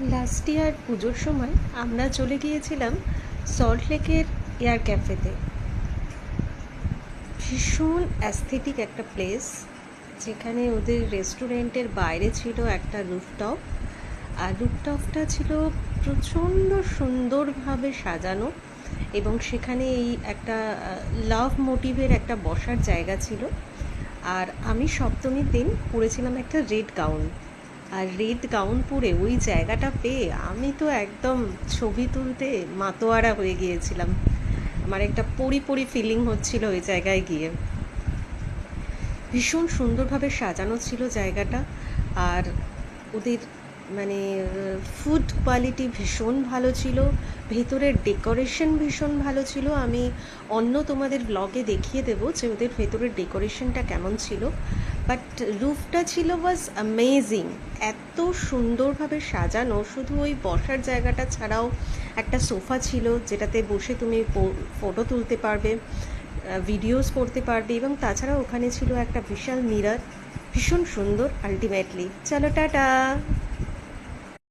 Last year পুজোর সময় আমরা চলে গিয়েছিলাম সল্ট লেকের এয়ার ক্যাফেতে। ভীষণ অ্যাস্থেটিক একটা প্লেস যেখানে ওদের রেস্টুরেন্টের বাইরে ছিল একটা রুফটপ আর রুফটপটা ছিল প্রচণ্ড সুন্দরভাবে সাজানো এবং সেখানে এই একটা লাভ মোটিভের একটা বসার জায়গা ছিল। আর আমি সপ্তমীর দিন পরেছিলাম একটা রেড গাউন আর রেড গাউন পরে ওই জায়গাটা পেয়ে আমি তো একদম ছবি তুলতে মাতোয়ারা হয়ে গিয়েছিলাম। আমার একটা পরি পরি ফিলিং হচ্ছিল ওই জায়গায় গিয়ে। ভীষণ সুন্দরভাবে সাজানো ছিল জায়গাটা। আর ওদের মানে ফুড কোয়ালিটি ভীষণ ভালো ছিল, ভেতরের ডেকোরেশন ভীষণ ভালো ছিল। আমি অন্য তোমাদের ব্লগে দেখিয়ে দেবো যে ওদের ভেতরের ডেকোরেশনটা কেমন ছিল। বাট রুফটা ছিল ওয়াজ অ্যামেজিং এত সুন্দরভাবে সাজানো, শুধু ওই বসার জায়গাটা ছাড়াও একটা সোফা ছিল, যেটাতে বসে তুমি ফটো তুলতে পারবে ভিডিওস করতে পারবে এবং তাছাড়া ওখানে ছিল একটা বিশাল মিরার ভীষণ সুন্দর আলটিমেটলি চলো, টাটা!